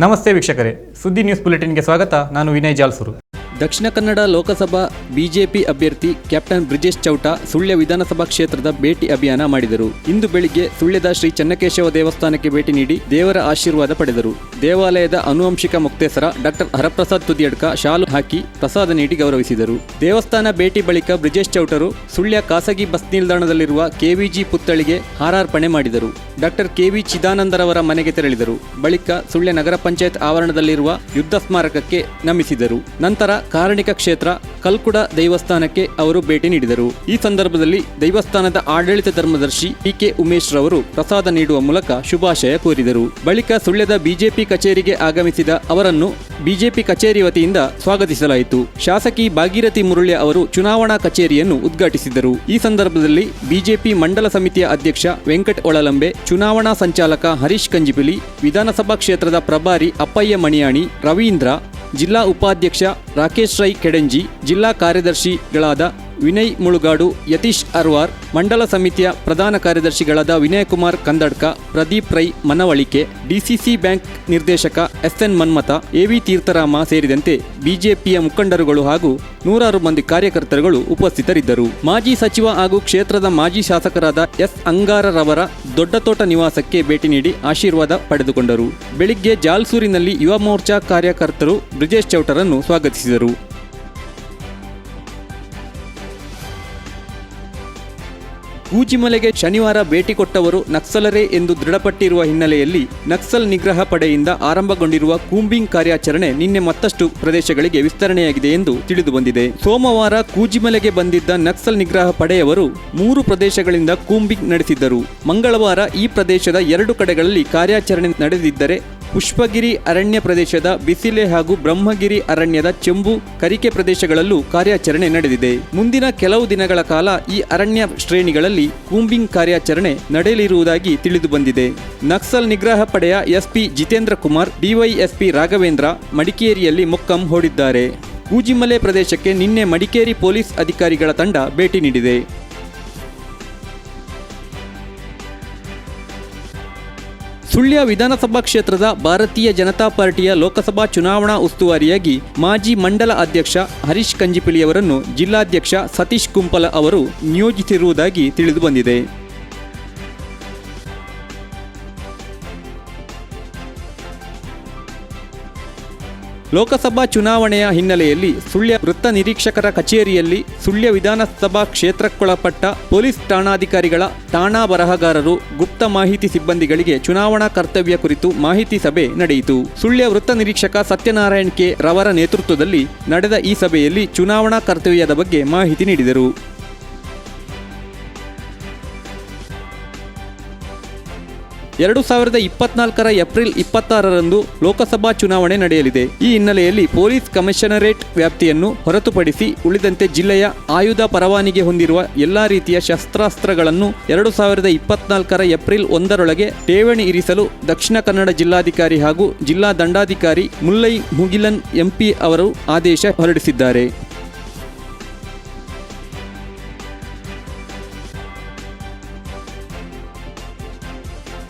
ನಮಸ್ತೆ ವೀಕ್ಷಕರೇ ಸುದ್ದಿ ನ್ಯೂಸ್ ಬುಲೆಟಿನ್ಗೆ ಸ್ವಾಗತ. ನಾನು ವಿನಯ್ ಜಾಲ್ಸೂರು. ದಕ್ಷಿಣ ಕನ್ನಡ ಲೋಕಸಭಾ ಬಿಜೆಪಿ ಅಭ್ಯರ್ಥಿ ಕ್ಯಾಪ್ಟನ್ ಬ್ರಿಜೇಶ್ ಚೌಟ ಸುಳ್ಯ ವಿಧಾನಸಭಾ ಕ್ಷೇತ್ರದ ಭೇಟಿ ಅಭಿಯಾನ ಮಾಡಿದರು. ಇಂದು ಬೆಳಿಗ್ಗೆ ಸುಳ್ಯದ ಶ್ರೀ ಚನ್ನಕೇಶವ ದೇವಸ್ಥಾನಕ್ಕೆ ಭೇಟಿ ನೀಡಿ ದೇವರ ಆಶೀರ್ವಾದ ಪಡೆದರು. ದೇವಾಲಯದ ಅನುವಂಶಿಕ ಮುಕ್ತೇಸರ ಡಾಕ್ಟರ್ ಹರಪ್ರಸಾದ್ ತುದಿಯಡ್ಕ ಶಾಲು ಹಾಕಿ ಪ್ರಸಾದ ನೀಡಿ ಗೌರವಿಸಿದರು. ದೇವಸ್ಥಾನ ಭೇಟಿ ಬಳಿಕ ಬ್ರಿಜೇಶ್ ಚೌಟರು ಸುಳ್ಯ ಖಾಸಗಿ ಬಸ್ ನಿಲ್ದಾಣದಲ್ಲಿರುವ ಕೆವಿಜಿ ಪುತ್ಥಳಿಗೆ ಹಾರಾರ್ಪಣೆ ಮಾಡಿದರು. ಡಾಕ್ಟರ್ ಕೆವಿ ಚಿದಾನಂದರವರ ಮನೆಗೆ ತೆರಳಿದರು. ಬಳಿಕ ಸುಳ್ಯ ನಗರ ಪಂಚಾಯತ್ ಆವರಣದಲ್ಲಿರುವ ಯುದ್ಧ ಸ್ಮಾರಕಕ್ಕೆ ನಮಿಸಿದರು. ನಂತರ ಕಾರಣಿಕ ಕ್ಷೇತ್ರ ಕಲ್ಕುಡ ದೈವಸ್ಥಾನಕ್ಕೆ ಅವರು ಭೇಟಿ ನೀಡಿದರು. ಈ ಸಂದರ್ಭದಲ್ಲಿ ದೈವಸ್ಥಾನದ ಆಡಳಿತ ಧರ್ಮದರ್ಶಿ ಕೆ ಉಮೇಶ್ ರವರು ಪ್ರಸಾದ ನೀಡುವ ಮೂಲಕ ಶುಭಾಶಯ ಕೋರಿದರು. ಬಳಿಕ ಸುಳ್ಯದ ಬಿಜೆಪಿ ಕಚೇರಿಗೆ ಆಗಮಿಸಿದ ಅವರನ್ನು ಬಿಜೆಪಿ ಕಚೇರಿ ವತಿಯಿಂದ ಸ್ವಾಗತಿಸಲಾಯಿತು. ಶಾಸಕಿ ಭಾಗೀರಥಿ ಮುರುಳ್ಯ ಅವರು ಚುನಾವಣಾ ಕಚೇರಿಯನ್ನು ಉದ್ಘಾಟಿಸಿದರು. ಈ ಸಂದರ್ಭದಲ್ಲಿ ಬಿಜೆಪಿ ಮಂಡಲ ಸಮಿತಿಯ ಅಧ್ಯಕ್ಷ ವೆಂಕಟ್ ಒಳಲಂಬೆ, ಚುನಾವಣಾ ಸಂಚಾಲಕ ಹರೀಶ್ ಕಂಜಿಪಿಲಿ ವಿಧಾನಸಭಾ ಕ್ಷೇತ್ರದ ಪ್ರಭಾರಿ ಅಪ್ಪಯ್ಯ ಮಣಿಯಾಣಿ, ರವೀಂದ್ರ, ಜಿಲ್ಲಾ ಉಪಾಧ್ಯಕ್ಷ ರಾಕೇಶ್ ರೈ ಕೆಡಂಜಿ ಜಿಲ್ಲಾ ಕಾರ್ಯದರ್ಶಿಗಳಾದ ವಿನಯ್ ಮುಳುಗಾಡು, ಯತೀಶ್ ಅರ್ವಾರ್, ಮಂಡಲ ಸಮಿತಿಯ ಪ್ರಧಾನ ಕಾರ್ಯದರ್ಶಿಗಳಾದ ವಿನಯ್ ಕುಮಾರ್ ಕಂದಡ್ಕ, ಪ್ರದೀಪ್ ರೈ ಮನವಳಿಕೆ, ಡಿಸಿಸಿ ಬ್ಯಾಂಕ್ ನಿರ್ದೇಶಕ ಎಸ್ಎನ್ ಮನ್ಮಥ, ಎವಿ ತೀರ್ಥರಾಮ ಸೇರಿದಂತೆ ಬಿಜೆಪಿಯ ಮುಖಂಡರುಗಳು ಹಾಗೂ ನೂರಾರು ಮಂದಿ ಕಾರ್ಯಕರ್ತರುಗಳು ಉಪಸ್ಥಿತರಿದ್ದರು. ಮಾಜಿ ಸಚಿವ ಹಾಗೂ ಕ್ಷೇತ್ರದ ಮಾಜಿ ಶಾಸಕರಾದ ಎಸ್. ಅಂಗಾರರವರ ದೊಡ್ಡತೋಟ ನಿವಾಸಕ್ಕೆ ಭೇಟಿ ನೀಡಿ ಆಶೀರ್ವಾದ ಪಡೆದುಕೊಂಡರು. ಬೆಳಿಗ್ಗೆ ಜಾಲ್ಸೂರಿನಲ್ಲಿ ಯುವ ಮೋರ್ಚಾ ಕಾರ್ಯಕರ್ತರು ಬ್ರಿಜೇಶ್ ಚೌಟರನ್ನು ಸ್ವಾಗತಿಸಿದರು. ಕೂಜಿಮಲೆಗೆ ಶನಿವಾರ ಭೇಟಿ ಕೊಟ್ಟವರು ನಕ್ಸಲರೇ ಎಂದು ದೃಢಪಟ್ಟಿರುವ ಹಿನ್ನೆಲೆಯಲ್ಲಿ ನಕ್ಸಲ್ ನಿಗ್ರಹ ಪಡೆಯಿಂದ ಆರಂಭಗೊಂಡಿರುವ ಕೂಂಬಿಂಗ್ ಕಾರ್ಯಾಚರಣೆ ನಿನ್ನೆ ಮತ್ತಷ್ಟು ಪ್ರದೇಶಗಳಿಗೆ ವಿಸ್ತರಣೆಯಾಗಿದೆ ಎಂದು ತಿಳಿದುಬಂದಿದೆ. ಸೋಮವಾರ ಕೂಜಿಮಲೆಗೆ ಬಂದಿದ್ದ ನಕ್ಸಲ್ ನಿಗ್ರಹ ಪಡೆಯವರು ಮೂರು ಪ್ರದೇಶಗಳಿಂದ ಕೂಂಬಿಂಗ್ ನಡೆಸಿದ್ದರು. ಮಂಗಳವಾರ ಈ ಪ್ರದೇಶದ ಎರಡು ಕಡೆಗಳಲ್ಲಿ ಕಾರ್ಯಾಚರಣೆ ನಡೆದಿದ್ದರೆ ಪುಷ್ಪಗಿರಿ ಅರಣ್ಯ ಪ್ರದೇಶದ ಬಿಸಿಲೆ ಹಾಗೂ ಬ್ರಹ್ಮಗಿರಿ ಅರಣ್ಯದ ಚೆಂಬು ಕರಿಕೆ ಪ್ರದೇಶಗಳಲ್ಲೂ ಕಾರ್ಯಾಚರಣೆ ನಡೆದಿದೆ. ಮುಂದಿನ ಕೆಲವು ದಿನಗಳ ಕಾಲ ಈ ಅರಣ್ಯ ಶ್ರೇಣಿಗಳಲ್ಲಿ ಕೂಂಬಿಂಗ್ ಕಾರ್ಯಾಚರಣೆ ನಡೆಯಲಿರುವುದಾಗಿ ತಿಳಿದುಬಂದಿದೆ. ನಕ್ಸಲ್ ನಿಗ್ರಹ ಪಡೆಯ ಎಸ್ಪಿ ಜಿತೇಂದ್ರ ಕುಮಾರ್ ಡಿವೈಎಸ್ಪಿ ರಾಘವೇಂದ್ರ ಮಡಿಕೇರಿಯಲ್ಲಿ ಮೊಕ್ಕಂ ಹೂಡಿದ್ದಾರೆ. ಕೂಜಿಮಲೆ ಪ್ರದೇಶಕ್ಕೆ ನಿನ್ನೆ ಮಡಿಕೇರಿ ಪೊಲೀಸ್ ಅಧಿಕಾರಿಗಳ ತಂಡ ಭೇಟಿ ನೀಡಿದೆ. ಸುಳ್ಯ ವಿಧಾನಸಭಾ ಕ್ಷೇತ್ರದ ಭಾರತೀಯ ಜನತಾ ಪಾರ್ಟಿಯ ಲೋಕಸಭಾ ಚುನಾವಣಾ ಉಸ್ತುವಾರಿಯಾಗಿ ಮಾಜಿ ಮಂಡಲ ಅಧ್ಯಕ್ಷ ಹರೀಶ್ ಕಂಜಿಪಿಳಿಯವರನ್ನು ಜಿಲ್ಲಾಧ್ಯಕ್ಷ ಸತೀಶ್ ಕುಂಪಲ ಅವರು ನಿಯೋಜಿಸಿರುವುದಾಗಿ ತಿಳಿದುಬಂದಿದೆ ಲೋಕಸಭಾ ಚುನಾವಣೆಯ ಹಿನ್ನೆಲೆಯಲ್ಲಿ ಸುಳ್ಯ ವೃತ್ತ ನಿರೀಕ್ಷಕರ ಕಚೇರಿಯಲ್ಲಿ ಸುಳ್ಯ ವಿಧಾನಸಭಾ ಕ್ಷೇತ್ರಕ್ಕೊಳಪಟ್ಟ ಪೊಲೀಸ್ ಠಾಣಾಧಿಕಾರಿಗಳ ಠಾಣಾ ಬರಹಗಾರರು ಗುಪ್ತ ಮಾಹಿತಿ ಸಿಬ್ಬಂದಿಗಳಿಗೆ ಚುನಾವಣಾ ಕರ್ತವ್ಯ ಕುರಿತು ಮಾಹಿತಿ ಸಭೆ ನಡೆಯಿತು. ಸುಳ್ಯ ವೃತ್ತ ನಿರೀಕ್ಷಕ ಸತ್ಯನಾರಾಯಣ್ ಕೆ ರವರ ನೇತೃತ್ವದಲ್ಲಿ ನಡೆದ ಈ ಸಭೆಯಲ್ಲಿ ಚುನಾವಣಾ ಕರ್ತವ್ಯದ ಬಗ್ಗೆ ಮಾಹಿತಿ ನೀಡಿದರು. ಎರಡು ಸಾವಿರದ ಇಪ್ಪತ್ನಾಲ್ಕರ ಏಪ್ರಿಲ್ ಇಪ್ಪತ್ತಾರರಂದು ಲೋಕಸಭಾ ಚುನಾವಣೆ ನಡೆಯಲಿದೆ. ಈ ಹಿನ್ನೆಲೆಯಲ್ಲಿ ಪೊಲೀಸ್ ಕಮಿಷನರೇಟ್ ವ್ಯಾಪ್ತಿಯನ್ನು ಹೊರತುಪಡಿಸಿ ಉಳಿದಂತೆ ಜಿಲ್ಲೆಯ ಆಯುಧ ಪರವಾನಿಗೆ ಹೊಂದಿರುವ ಎಲ್ಲಾ ರೀತಿಯ ಶಸ್ತ್ರಾಸ್ತ್ರಗಳನ್ನು ಎರಡು ಸಾವಿರದ ಇಪ್ಪತ್ನಾಲ್ಕರ ಏಪ್ರಿಲ್ ಒಂದರೊಳಗೆ ಠೇವಣಿ ಇರಿಸಲು ದಕ್ಷಿಣ ಕನ್ನಡ ಜಿಲ್ಲಾಧಿಕಾರಿ ಹಾಗೂ ಜಿಲ್ಲಾ ದಂಡಾಧಿಕಾರಿ ಮುಲ್ಲೈ ಮುಗಿಲನ್ ಎಂಪಿ ಅವರು ಆದೇಶ ಹೊರಡಿಸಿದ್ದಾರೆ.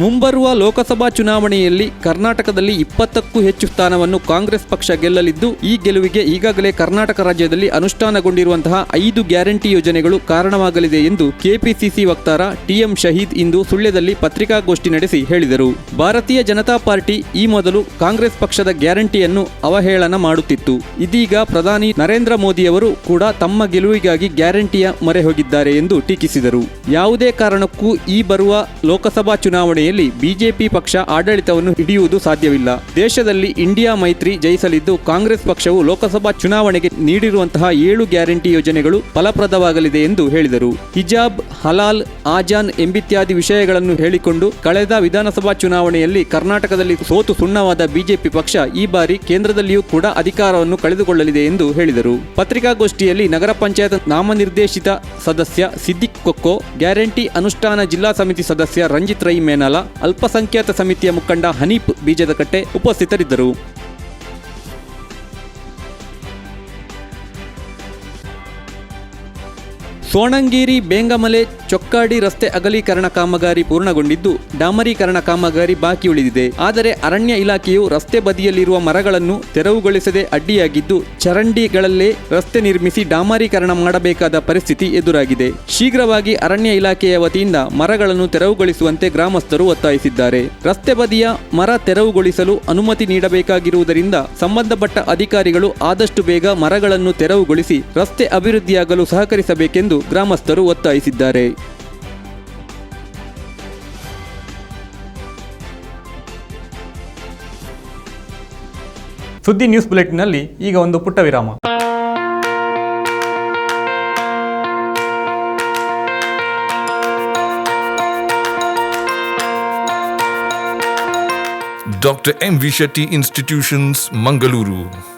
ಮುಂಬರುವ ಲೋಕಸಭಾ ಚುನಾವಣೆಯಲ್ಲಿ ಕರ್ನಾಟಕದಲ್ಲಿ ಇಪ್ಪತ್ತಕ್ಕೂ ಹೆಚ್ಚು ಸ್ಥಾನವನ್ನು ಕಾಂಗ್ರೆಸ್ ಪಕ್ಷ ಗೆಲ್ಲಲಿದ್ದು, ಈ ಗೆಲುವಿಗೆ ಈಗಾಗಲೇ ಕರ್ನಾಟಕ ರಾಜ್ಯದಲ್ಲಿ ಅನುಷ್ಠಾನಗೊಂಡಿರುವಂತಹ ಐದು ಗ್ಯಾರಂಟಿ ಯೋಜನೆಗಳು ಕಾರಣವಾಗಲಿದೆ ಎಂದು ಕೆಪಿಸಿಸಿ ವಕ್ತಾರ ಟಿಎಂ ಶಹೀದ್ ಇಂದು ಸುಳ್ಯದಲ್ಲಿ ಪತ್ರಿಕಾಗೋಷ್ಠಿ ನಡೆಸಿ ಹೇಳಿದರು. ಭಾರತೀಯ ಜನತಾ ಪಾರ್ಟಿ ಈ ಮೊದಲು ಕಾಂಗ್ರೆಸ್ ಪಕ್ಷದ ಗ್ಯಾರಂಟಿಯನ್ನು ಅವಹೇಳನ ಮಾಡುತ್ತಿತ್ತು. ಇದೀಗ ಪ್ರಧಾನಿ ನರೇಂದ್ರ ಮೋದಿಯವರು ಕೂಡ ತಮ್ಮ ಗೆಲುವಿಗಾಗಿ ಗ್ಯಾರಂಟಿಯ ಮೊರೆ ಹೋಗಿದ್ದಾರೆ ಎಂದು ಟೀಕಿಸಿದರು. ಯಾವುದೇ ಕಾರಣಕ್ಕೂ ಈ ಬರುವ ಲೋಕಸಭಾ ಚುನಾವಣೆಯಲ್ಲಿ ಬಿಜೆಪಿ ಪಕ್ಷ ಆಡಳಿತವನ್ನು ಹಿಡಿಯುವುದು ಸಾಧ್ಯವಿಲ್ಲ. ದೇಶದಲ್ಲಿ ಇಂಡಿಯಾ ಮೈತ್ರಿ ಜಯಿಸಲಿದ್ದು ಕಾಂಗ್ರೆಸ್ ಪಕ್ಷವು ಲೋಕಸಭಾ ಚುನಾವಣೆಗೆ ನೀಡಿರುವಂತಹ ಏಳು ಗ್ಯಾರಂಟಿ ಯೋಜನೆಗಳು ಫಲಪ್ರದವಾಗಲಿದೆ ಎಂದು ಹೇಳಿದರು. ಹಿಜಾಬ್, ಹಲಾಲ್, ಆಜಾನ್ ಎಂಬಿತ್ಯಾದಿ ವಿಷಯಗಳನ್ನು ಹೇಳಿಕೊಂಡು ಕಳೆದ ವಿಧಾನಸಭಾ ಚುನಾವಣೆಯಲ್ಲಿ ಕರ್ನಾಟಕದಲ್ಲಿ ಸೋತು ಸುಣ್ಣವಾದ ಬಿಜೆಪಿ ಪಕ್ಷ ಈ ಬಾರಿ ಕೇಂದ್ರದಲ್ಲಿಯೂ ಕೂಡ ಅಧಿಕಾರವನ್ನು ಕಳೆದುಕೊಳ್ಳಲಿದೆ ಎಂದು ಹೇಳಿದರು. ಪತ್ರಿಕಾಗೋಷ್ಠಿಯಲ್ಲಿ ನಗರ ಪಂಚಾಯತ್ ನಾಮನಿರ್ದೇಶಿತ ಸದಸ್ಯ ಸಿದ್ದಿಕ್ ಕೊಕ್ಕೋ, ಗ್ಯಾರಂಟಿ ಅನುಷ್ಠಾನ ಜಿಲ್ಲಾ ಸಮಿತಿ ಸದಸ್ಯ ರಂಜಿತ್ ರೈ ಮೇನಾಲ ಅಲ್ಪಸಂಖ್ಯಾತ ಸಮಿತಿಯ ಮುಖಂಡ ಹನೀಫ್ ಬೀಜದಕಟ್ಟೆ ಉಪಸ್ಥಿತರಿದ್ದರು. ಸೋಣಂಗೇರಿ ಬೇಂಗಮಲೆ ಚೊಕ್ಕಾಡಿ ರಸ್ತೆ ಅಗಲೀಕರಣ ಕಾಮಗಾರಿ ಪೂರ್ಣಗೊಂಡಿದ್ದು, ಡಾಮರೀಕರಣ ಕಾಮಗಾರಿ ಬಾಕಿ ಉಳಿದಿದೆ. ಆದರೆ ಅರಣ್ಯ ಇಲಾಖೆಯು ರಸ್ತೆ ಬದಿಯಲ್ಲಿರುವ ಮರಗಳನ್ನು ತೆರವುಗೊಳಿಸದೆ ಅಡ್ಡಿಯಾಗಿದ್ದು, ಚರಂಡಿಗಳಲ್ಲೇ ರಸ್ತೆ ನಿರ್ಮಿಸಿ ಡಾಮರೀಕರಣ ಮಾಡಬೇಕಾದ ಪರಿಸ್ಥಿತಿ ಎದುರಾಗಿದೆ. ಶೀಘ್ರವಾಗಿ ಅರಣ್ಯ ಇಲಾಖೆಯ ವತಿಯಿಂದ ಮರಗಳನ್ನು ತೆರವುಗೊಳಿಸುವಂತೆ ಗ್ರಾಮಸ್ಥರು ಒತ್ತಾಯಿಸಿದ್ದಾರೆ. ರಸ್ತೆ ಬದಿಯ ಮರ ತೆರವುಗೊಳಿಸಲು ಅನುಮತಿ ನೀಡಬೇಕಾಗಿರುವುದರಿಂದ ಸಂಬಂಧಪಟ್ಟ ಅಧಿಕಾರಿಗಳು ಆದಷ್ಟು ಬೇಗ ಮರಗಳನ್ನು ತೆರವುಗೊಳಿಸಿ ರಸ್ತೆ ಅಭಿವೃದ್ಧಿಯಾಗಲು ಸಹಕರಿಸಬೇಕೆಂದು ಗ್ರಾಮಸ್ಥರು ಒತ್ತಾಯಿಸಿದ್ದಾರೆ. ಸುದ್ದಿ ನ್ಯೂಸ್ ಬುಲೆಟಿನ್ನಲ್ಲಿ ಈಗ ಒಂದು ಪುಟ್ಟ ವಿರಾಮ. Doctor M V Shetty institutions Mangaluru.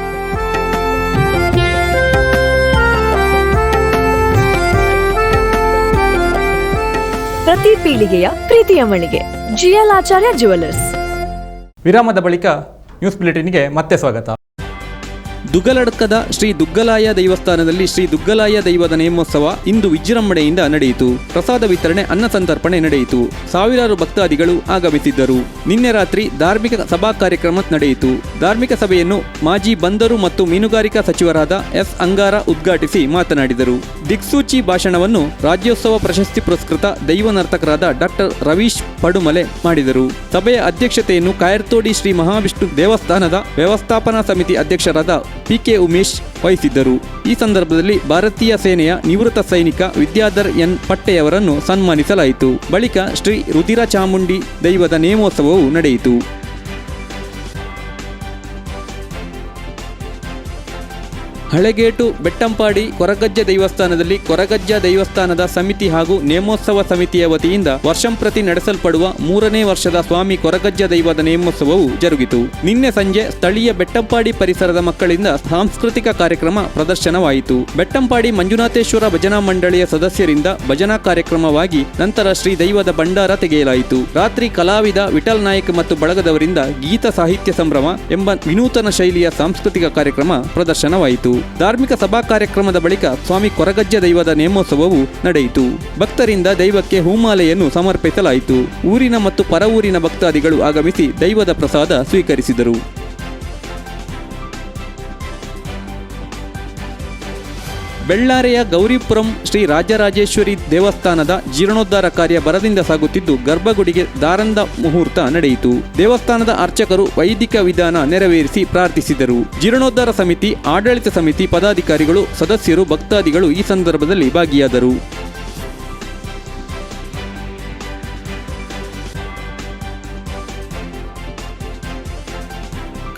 ಪ್ರತಿ ಪೀಳಿಗೆಯ ಪ್ರೀತಿಯ ಮಳಿಗೆ. ಜಿಎಲ್ ಆಚಾರ್ಯ ಜುವೆಲ್ಲರ್ಸ್ ವಿರಾಮದ ಬಳಿಕ ನ್ಯೂಸ್ ಬುಲೆಟಿನ್ಗೆ ಮತ್ತೆ ಸ್ವಾಗತ. ದುಗ್ಗಲಡ್ಕದ ಶ್ರೀ ದುಗ್ಗಲಾಯ ದೈವಸ್ಥಾನದಲ್ಲಿ ಶ್ರೀ ದುಗ್ಗಲಾಯ ದೈವದ ನೇಮೋತ್ಸವ ಇಂದು ವಿಜೃಂಭಣೆಯಿಂದ ನಡೆಯಿತು. ಪ್ರಸಾದ ವಿತರಣೆ, ಅನ್ನ ಸಂತರ್ಪಣೆ ನಡೆಯಿತು. ಸಾವಿರಾರು ಭಕ್ತಾದಿಗಳು ಆಗಮಿಸಿದ್ದರು. ನಿನ್ನೆ ರಾತ್ರಿ ಧಾರ್ಮಿಕ ಸಭಾ ಕಾರ್ಯಕ್ರಮ ನಡೆಯಿತು. ಧಾರ್ಮಿಕ ಸಭೆಯನ್ನು ಮಾಜಿ ಬಂದರು ಮತ್ತು ಮೀನುಗಾರಿಕಾ ಸಚಿವರಾದ ಎಸ್. ಅಂಗಾರ ಉದ್ಘಾಟಿಸಿ ಮಾತನಾಡಿದರು. ದಿಕ್ಸೂಚಿ ಭಾಷಣವನ್ನು ರಾಜ್ಯೋತ್ಸವ ಪ್ರಶಸ್ತಿ ಪುರಸ್ಕೃತ ದೈವ ನರ್ತಕರಾದ ಡಾಕ್ಟರ್ ರವೀಶ್ ಪಡುಮಲೆ ಮಾಡಿದರು. ಸಭೆಯ ಅಧ್ಯಕ್ಷತೆಯನ್ನು ಕಾಯರ್ತೋಡಿ ಶ್ರೀ ಮಹಾವಿಷ್ಣು ದೇವಸ್ಥಾನದ ವ್ಯವಸ್ಥಾಪನಾ ಸಮಿತಿ ಅಧ್ಯಕ್ಷರಾದ ಪಿಕೆ ಉಮೇಶ್ ವಹಿಸಿದ್ದರು. ಈ ಸಂದರ್ಭದಲ್ಲಿ ಭಾರತೀಯ ಸೇನೆಯ ನಿವೃತ್ತ ಸೈನಿಕ ವಿದ್ಯಾಧರ್ ಎನ್. ಪಟ್ಟೆಯವರನ್ನು ಸನ್ಮಾನಿಸಲಾಯಿತು. ಬಳಿಕ ಶ್ರೀ ರುದಿರ ಚಾಮುಂಡಿ ದೈವದ ನೇಮೋತ್ಸವವು ನಡೆಯಿತು. ಹಳೆಗೇಟು ಬೆಟ್ಟಂಪಾಡಿ ಕೊರಗಜ್ಜ ದೈವಸ್ಥಾನದಲ್ಲಿ ಕೊರಗಜ್ಜ ದೈವಸ್ಥಾನದ ಸಮಿತಿ ಹಾಗೂ ನೇಮೋತ್ಸವ ಸಮಿತಿಯ ವತಿಯಿಂದ ವರ್ಷಂಪ್ರತಿ ನಡೆಸಲ್ಪಡುವ ಮೂರನೇ ವರ್ಷದ ಸ್ವಾಮಿ ಕೊರಗಜ್ಜ ದೈವದ ನೇಮೋತ್ಸವವು ಜರುಗಿತು. ನಿನ್ನೆ ಸಂಜೆ ಸ್ಥಳೀಯ ಬೆಟ್ಟಂಪಾಡಿ ಪರಿಸರದ ಮಕ್ಕಳಿಂದ ಸಾಂಸ್ಕೃತಿಕ ಕಾರ್ಯಕ್ರಮ ಪ್ರದರ್ಶನವಾಯಿತು. ಬೆಟ್ಟಂಪಾಡಿ ಮಂಜುನಾಥೇಶ್ವರ ಭಜನಾ ಮಂಡಳಿಯ ಸದಸ್ಯರಿಂದ ಭಜನಾ ಕಾರ್ಯಕ್ರಮವಾಗಿ ನಂತರ ಶ್ರೀ ದೈವದ ಭಂಡಾರ ತೆಗೆಯಲಾಯಿತು. ರಾತ್ರಿ ಕಲಾವಿದ ವಿಠಲ್ ನಾಯಕ್ ಮತ್ತು ಬಳಗದವರಿಂದ ಗೀತ ಸಾಹಿತ್ಯ ಸಂಭ್ರಮ ಎಂಬ ವಿನೂತನ ಶೈಲಿಯ ಸಾಂಸ್ಕೃತಿಕ ಕಾರ್ಯಕ್ರಮ ಪ್ರದರ್ಶನವಾಯಿತು. ಧಾರ್ಮಿಕ ಸಭಾ ಕಾರ್ಯಕ್ರಮದ ಬಳಿಕ ಸ್ವಾಮಿ ಕೊರಗಜ್ಜ ದೈವದ ನೇಮೋತ್ಸವವು ನಡೆಯಿತು. ಭಕ್ತರಿಂದ ದೈವಕ್ಕೆ ಹೂಮಾಲೆಯನ್ನು ಸಮರ್ಪಿಸಲಾಯಿತು. ಊರಿನ ಮತ್ತು ಪರ ಭಕ್ತಾದಿಗಳು ಆಗಮಿಸಿ ದೈವದ ಪ್ರಸಾದ ಸ್ವೀಕರಿಸಿದರು. ಬೆಳ್ಳಾರೆಯ ಗೌರಿಪುರಂ ಶ್ರೀ ರಾಜರಾಜೇಶ್ವರಿ ದೇವಸ್ಥಾನದ ಜೀರ್ಣೋದ್ಧಾರ ಕಾರ್ಯ ಬರದಿಂದ ಸಾಗುತ್ತಿದ್ದು ಗರ್ಭಗುಡಿಗೆ ದಾರಂದ ಮುಹೂರ್ತ ನಡೆಯಿತು. ದೇವಸ್ಥಾನದ ಅರ್ಚಕರು ವೈದಿಕ ವಿಧಾನ ನೆರವೇರಿಸಿ ಪ್ರಾರ್ಥಿಸಿದರು. ಜೀರ್ಣೋದ್ಧಾರ ಸಮಿತಿ, ಆಡಳಿತ ಸಮಿತಿ ಪದಾಧಿಕಾರಿಗಳು, ಸದಸ್ಯರು, ಭಕ್ತಾದಿಗಳು ಈ ಸಂದರ್ಭದಲ್ಲಿ ಭಾಗಿಯಾದರು.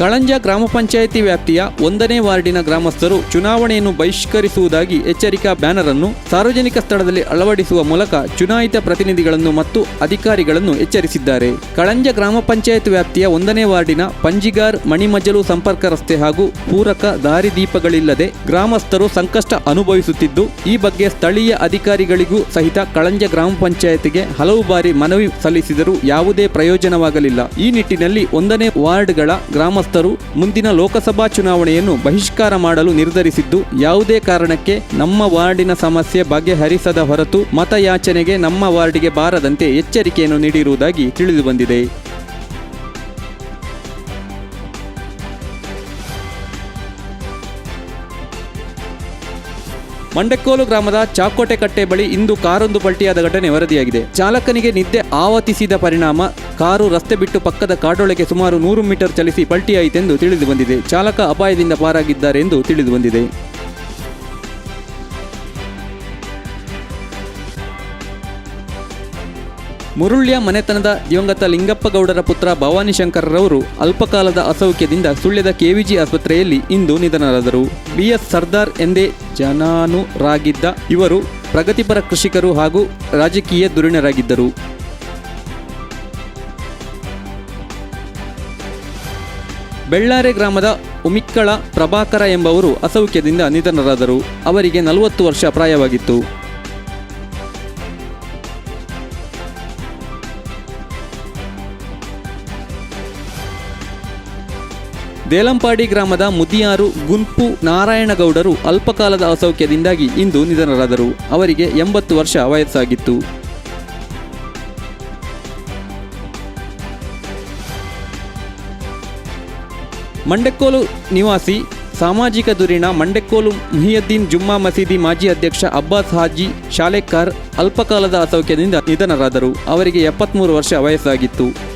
ಕಳಂಜ ಗ್ರಾಮ ಪಂಚಾಯಿತಿ ವ್ಯಾಪ್ತಿಯ ಒಂದನೇ ವಾರ್ಡಿನ ಗ್ರಾಮಸ್ಥರು ಚುನಾವಣೆಯನ್ನು ಬಹಿಷ್ಕರಿಸುವುದಾಗಿ ಎಚ್ಚರಿಕಾ ಬ್ಯಾನರ್ ಅನ್ನು ಸಾರ್ವಜನಿಕ ಸ್ಥಳದಲ್ಲಿ ಅಳವಡಿಸುವ ಮೂಲಕ ಚುನಾಯಿತ ಪ್ರತಿನಿಧಿಗಳನ್ನು ಮತ್ತು ಅಧಿಕಾರಿಗಳನ್ನು ಎಚ್ಚರಿಸಿದ್ದಾರೆ. ಕಳಂಜ ಗ್ರಾಮ ಪಂಚಾಯತ್ ವ್ಯಾಪ್ತಿಯ ಒಂದನೇ ವಾರ್ಡಿನ ಪಂಜಿಗಾರ್ ಮಣಿಮಜಲು ಸಂಪರ್ಕ ರಸ್ತೆ ಹಾಗೂ ಪೂರಕ ದಾರಿದೀಪಗಳಿಲ್ಲದೆ ಗ್ರಾಮಸ್ಥರು ಸಂಕಷ್ಟ ಅನುಭವಿಸುತ್ತಿದ್ದು, ಈ ಬಗ್ಗೆ ಸ್ಥಳೀಯ ಅಧಿಕಾರಿಗಳಿಗೂ ಸಹಿತ ಕಳಂಜ ಗ್ರಾಮ ಪಂಚಾಯತಿಗೆ ಹಲವು ಬಾರಿ ಮನವಿ ಸಲ್ಲಿಸಿದರೂ ಯಾವುದೇ ಪ್ರಯೋಜನವಾಗಲಿಲ್ಲ. ಈ ನಿಟ್ಟಿನಲ್ಲಿ ಒಂದನೇ ವಾರ್ಡ್ಗಳ ಗ್ರಾಮಸ್ಥರು ಮುಂದಿನ ಲೋಕಸಭಾ ಚುನಾವಣೆಯನ್ನು ಬಹಿಷ್ಕಾರ ಮಾಡಲು ನಿರ್ಧರಿಸಿದ್ದು, ಯಾವುದೇ ಕಾರಣಕ್ಕೆ ನಮ್ಮ ವಾರ್ಡಿನ ಸಮಸ್ಯೆ ಬಗೆಹರಿಸದ ಹೊರತು ಮತಯಾಚನೆಗೆ ನಮ್ಮ ವಾರ್ಡಿಗೆ ಬಾರದಂತೆ ಎಚ್ಚರಿಕೆಯನ್ನು ನೀಡಿರುವುದಾಗಿ ತಿಳಿದುಬಂದಿದೆ. ಮಂಡಕ್ಕೋಲು ಗ್ರಾಮದ ಚಾಕೋಟೆ ಕಟ್ಟೆ ಬಳಿ ಇಂದು ಕಾರೊಂದು ಪಲ್ಟಿಯಾದ ಘಟನೆ ವರದಿಯಾಗಿದೆ. ಚಾಲಕನಿಗೆ ನಿದ್ದೆ ಆವತಿಸಿದ ಪರಿಣಾಮ, ಕಾರು ರಸ್ತೆ ಬಿಟ್ಟು ಪಕ್ಕದ ಕಾಡೊಳಗೆ ಸುಮಾರು ನೂರು ಮೀಟರ್ ಚಲಿಸಿ ಪಲ್ಟಿಯಾಯಿತೆಂದು ತಿಳಿದು ಬಂದಿದೆ. ಚಾಲಕ ಅಪಾಯದಿಂದ ಪಾರಾಗಿದ್ದಾರೆ ಎಂದು ತಿಳಿದು ಬಂದಿದೆ. ಮುರುಳ್ಯ ಮನೆತನದ ದಿವಂಗತ ಲಿಂಗಪ್ಪ ಗೌಡರ ಪುತ್ರ ಭವಾನಿ ಶಂಕರರವರು ಅಲ್ಪಕಾಲದ ಅಸೌಖ್ಯದಿಂದ ಸುಳ್ಯದ ಕೆವಿಜಿ ಆಸ್ಪತ್ರೆಯಲ್ಲಿ ಇಂದು ನಿಧನರಾದರು. ಬಿಎಸ್ ಸರ್ದಾರ್ ಎಂದೇ ಜನಾನುರಾಗಿದ್ದ ಇವರು ಪ್ರಗತಿಪರ ಕೃಷಿಕರು ಹಾಗೂ ರಾಜಕೀಯ ಧುರೀಣರಾಗಿದ್ದರು ಬೆಳ್ಳಾರೆ ಗ್ರಾಮದ ಉಮಿಕ್ಕಳ ಪ್ರಭಾಕರ ಎಂಬವರು ಅಸೌಖ್ಯದಿಂದ ನಿಧನರಾದರು. ಅವರಿಗೆ ನಲವತ್ತು ವರ್ಷ ಪ್ರಾಯವಾಗಿತ್ತು. ದೇಲಂಪಾಡಿ ಗ್ರಾಮದ ಮುದಿಯಾರು ಗುಂಪು ನಾರಾಯಣಗೌಡರು ಅಲ್ಪಕಾಲದ ಅಸೌಖ್ಯದಿಂದಾಗಿ ಇಂದು ನಿಧನರಾದರು. ಅವರಿಗೆ ಎಂಬತ್ತು ವರ್ಷ ವಯಸ್ಸಾಗಿತ್ತು. ಮಂಡೆಕ್ಕೋಲು ನಿವಾಸಿ ಸಾಮಾಜಿಕ ಧುರೀಣ ಮಂಡೆಕ್ಕೋಲು ಮುಹಿಯದ್ದೀನ್ ಜುಮ್ಮಾ ಮಸೀದಿ ಮಾಜಿ ಅಧ್ಯಕ್ಷ ಅಬ್ಬಾಸ್ ಹಾಜಿ ಶಾಲೆಕಾರ್ ಅಲ್ಪಕಾಲದ ಅಸೌಖ್ಯದಿಂದ ನಿಧನರಾದರು. ಅವರಿಗೆ ಎಪ್ಪತ್ತ್ಮೂರು ವರ್ಷ ವಯಸ್ಸಾಗಿತ್ತು.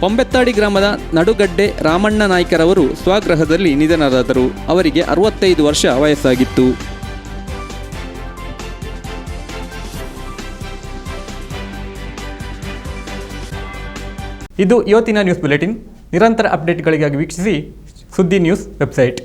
ಪೊಂಬೆತ್ತಾಡಿ ಗ್ರಾಮದ ನಡುಗಡ್ಡೆ ರಾಮಣ್ಣ ನಾಯ್ಕರವರು ಸ್ವಗೃಹದಲ್ಲಿ ನಿಧನರಾದರು. ಅವರಿಗೆ ಅರವತ್ತೈದು ವರ್ಷ ವಯಸ್ಸಾಗಿತ್ತು. ಇದು ಇವತ್ತಿನ ನ್ಯೂಸ್ ಬುಲೆಟಿನ್. ನಿರಂತರ ಅಪ್ಡೇಟ್ಗಳಿಗಾಗಿ ವೀಕ್ಷಿಸಿ ಸುದ್ದಿ ನ್ಯೂಸ್ ವೆಬ್ಸೈಟ್.